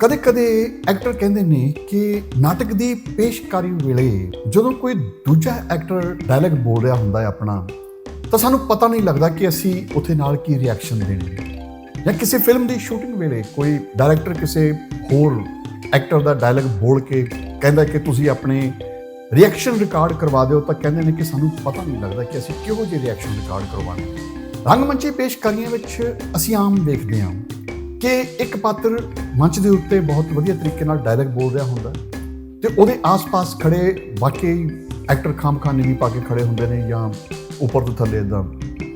ਕਦੇ-ਕਦੇ ਐਕਟਰ ਕਹਿੰਦੇ ਨੇ ਕਿ ਨਾਟਕ ਦੀ ਪੇਸ਼ਕਾਰੀ ਵੇਲੇ ਜਦੋਂ ਕੋਈ ਦੂਜਾ ਐਕਟਰ ਡਾਇਲੌਗ ਬੋਲ ਰਿਹਾ ਹੁੰਦਾ ਹੈ ਆਪਣਾ, ਤਾਂ ਸਾਨੂੰ ਪਤਾ ਨਹੀਂ ਲੱਗਦਾ ਕਿ ਅਸੀਂ ਉੱਥੇ ਨਾਲ ਕੀ ਰਿਐਕਸ਼ਨ ਦੇਣੀ ਹੈ ਜਾਂ ਕਿਸੇ ਫਿਲਮ ਦੀ ਸ਼ੂਟਿੰਗ ਵੇਲੇ ਕੋਈ ਡਾਇਰੈਕਟਰ ਕਿਸੇ ਹੋਰ ਐਕਟਰ ਦਾ ਡਾਇਲੌਗ ਬੋਲ ਕੇ ਕਹਿੰਦਾ ਕਿ ਤੁਸੀਂ ਆਪਣੇ ਰਿਐਕਸ਼ਨ ਰਿਕਾਰਡ ਕਰਵਾ ਦਿਓ, ਤਾਂ ਕਹਿੰਦੇ ਨੇ ਕਿ ਸਾਨੂੰ ਪਤਾ ਨਹੀਂ ਲੱਗਦਾ ਕਿ ਅਸੀਂ ਕਿਹੋ ਜਿਹੇ ਰਿਐਕਸ਼ਨ ਰਿਕਾਰਡ ਕਰਵਾਉਣੇ। ਰੰਗਮੰਚੀ ਪੇਸ਼ਕਾਰੀਆਂ ਵਿੱਚ ਅਸੀਂ ਆਮ ਦੇਖਦੇ ਹਾਂ। ਕਿ ਇੱਕ ਪਾਤਰ ਮੰਚ ਦੇ ਉੱਤੇ ਬਹੁਤ ਵਧੀਆ ਤਰੀਕੇ ਨਾਲ ਡਾਇਲੌਗ ਬੋਲ ਰਿਹਾ ਹੁੰਦਾ ਹੈ ਤੇ ਉਹਦੇ ਆਸ-ਪਾਸ ਖੜੇ ਵਾਕਈ ਐਕਟਰ ਖਾਮਖਾਨੇ ਵੀ ਪਾ ਕੇ ਖੜੇ ਹੁੰਦੇ ਨੇ ਜਾਂ ਉੱਪਰ ਤੋਂ ਥੱਲੇ ਇਦਾਂ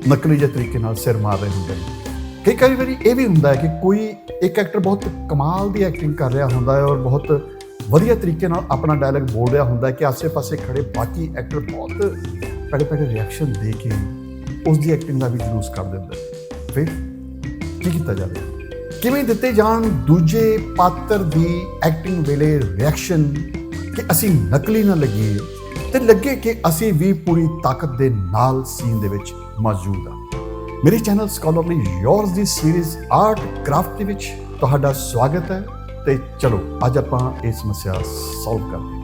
ਨਕਲੀ ਜਿਹੇ ਤਰੀਕੇ ਨਾਲ ਸਿਰ ਮਾਰ ਰਹੇ ਹੁੰਦੇ ਨੇ। ਕਈ ਕਈ ਵਾਰੀ ਇਹ ਵੀ ਹੁੰਦਾ ਹੈ ਕਿ ਕੋਈ ਇੱਕ ਐਕਟਰ ਬਹੁਤ ਕਮਾਲ ਦੀ ਐਕਟਿੰਗ ਕਰ ਰਿਹਾ ਹੁੰਦਾ ਹੈ ਔਰ ਬਹੁਤ ਵਧੀਆ ਤਰੀਕੇ ਨਾਲ ਆਪਣਾ ਡਾਇਲੌਗ ਬੋਲ ਰਿਹਾ ਹੁੰਦਾ ਹੈ ਕਿ ਆਸੇ-ਪਾਸੇ ਖੜੇ ਬਾਕੀ ਐਕਟਰ ਬਹੁਤ ਪੜੇ-ਪੜੇ ਰਿਐਕਸ਼ਨ ਦੇ ਕੇ ਉਸ ਦੀ ਐਕਟਿੰਗ ਦਾ ਵੀ ਜਲੂਸ ਕਰ ਦਿੰਦੇ ਫਿਰ ਕੀ ਕੀਤਾ ਜਾਵੇ? ਕਿਵੇਂ ਦਿੱਤੇ ਜਾਣ ਦੂਜੇ ਪਾਤਰ ਦੀ ਐਕਟਿੰਗ ਵੇਲੇ ਰਿਐਕਸ਼ਨ ਕਿ ਅਸੀਂ ਨਕਲੀ ਨਾ ਲੱਗੀਏ ਤੇ ਲੱਗੇ ਕਿ ਅਸੀਂ ਵੀ ਪੂਰੀ ਤਾਕਤ ਦੇ ਨਾਲ ਸੀਨ ਦੇ ਵਿੱਚ ਮੌਜੂਦ ਹਾਂ। ਮੇਰੇ ਚੈਨਲ ਸਕਾਲਰਲੀ ਯੋਰਸ ਦੀ ਸੀਰੀਜ਼ ਆਰਟ ਕਰਾਫਟ ਦੇ ਵਿੱਚ ਤੁਹਾਡਾ ਸਵਾਗਤ ਹੈ ਤੇ ਚਲੋ, ਅੱਜ ਆਪਾਂ ਇਹ ਸਮੱਸਿਆ ਸੋਲਵ ਕਰਦੇ ਹਾਂ।